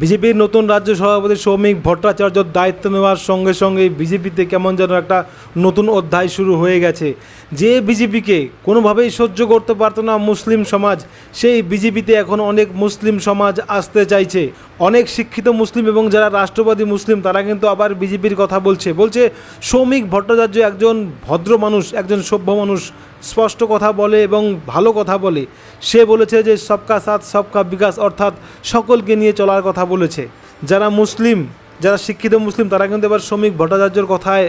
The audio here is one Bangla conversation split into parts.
বিজেপির নতুন রাজ্য সভাপতি সৌমিক ভট্টাচার্যর দায়িত্ব নেওয়ার সঙ্গে সঙ্গে বিজেপিতে কেমন যেন একটা নতুন অধ্যায় শুরু হয়ে গেছে। যে বিজেপিকে কোনোভাবেই সহ্য করতে পারতো না মুসলিম সমাজ, সেই বিজেপিতে এখন অনেক মুসলিম সমাজ আসতে চাইছে। অনেক শিক্ষিত মুসলিম এবং যারা রাষ্ট্রবাদী মুসলিম, তারা কিন্তু আবার বিজেপির কথা বলছে। বলছে, সৌমিক ভট্টাচার্য একজন ভদ্র মানুষ, একজন সভ্য মানুষ, স্পষ্ট কথা বলে এবং ভালো কথা বলে। সে বলেছে যে, সবকা সাথ, সবকা বিকাশ, অর্থাৎ সকলকে নিয়ে চলার কথা বলেছে। যারা মুসলিম, যারা শিক্ষিত মুসলিম, তারা কিন্তু এবার শ্রমিক ভট্টাচার্যর কথায়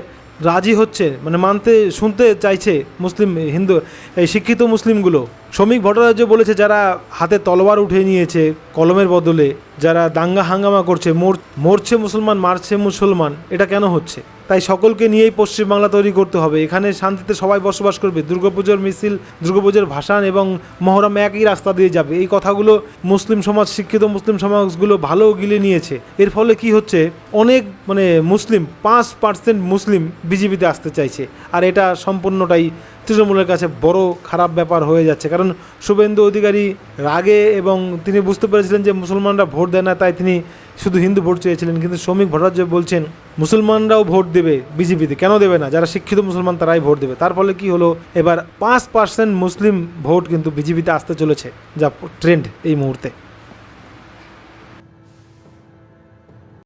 রাজি হচ্ছে মানে মানতে, শুনতে চাইছে মুসলিম হিন্দু, এই শিক্ষিত মুসলিমগুলো। শ্রমিক ভট্টাচার্য বলেছে, যারা হাতে তলোয়ার উঠে নিয়েছে কলমের বদলে, যারা দাঙ্গা হাঙ্গামা করছে, মোর, মরছে মুসলমান, মারছে মুসলমান, এটা কেন হচ্ছে? তাই সকলকে নিয়েই পশ্চিমবাংলা তৈরি করতে হবে। এখানে শান্তিতে সবাই বসবাস করবে। দুর্গাপুজোর মিছিল, দুর্গাপুজোর ভাসান এবং মহরম একই রাস্তা দিয়ে যাবে। এই কথাগুলো মুসলিম সমাজ, শিক্ষিত মুসলিম সমাজগুলো ভালো গিলে নিয়েছে। এর ফলে কি হচ্ছে? অনেক মানে মুসলিম, পাঁচ পার্সেন্ট মুসলিম বিজেপিতে আসতে চাইছে। আর এটা সম্পূর্ণটাই তৃণমূলের কাছে বড় খারাপ ব্যাপার হয়ে যাচ্ছে। কারণ শুভেন্দু অধিকারী রাগে এবং তিনি বুঝতে পেরেছিলেন যে মুসলমানরা ভোট দেয় না, তাই তিনি শুধু হিন্দু ভোট চেয়েছিলেন। কিন্তু শ্রমিক ভট্টাচার্য বলছেন, মুসলমানরাও ভোট দেবে বিজেপিতে। কেন দেবে না? যারা শিক্ষিত মুসলমান তারাই ভোট দেবে। তার ফলে কি হলো? এবার পাঁচ পার্সেন্ট মুসলিম ভোট কিন্তু বিজেপিতে আসতে চলেছে। যা ট্রেন্ড এই মুহূর্তে।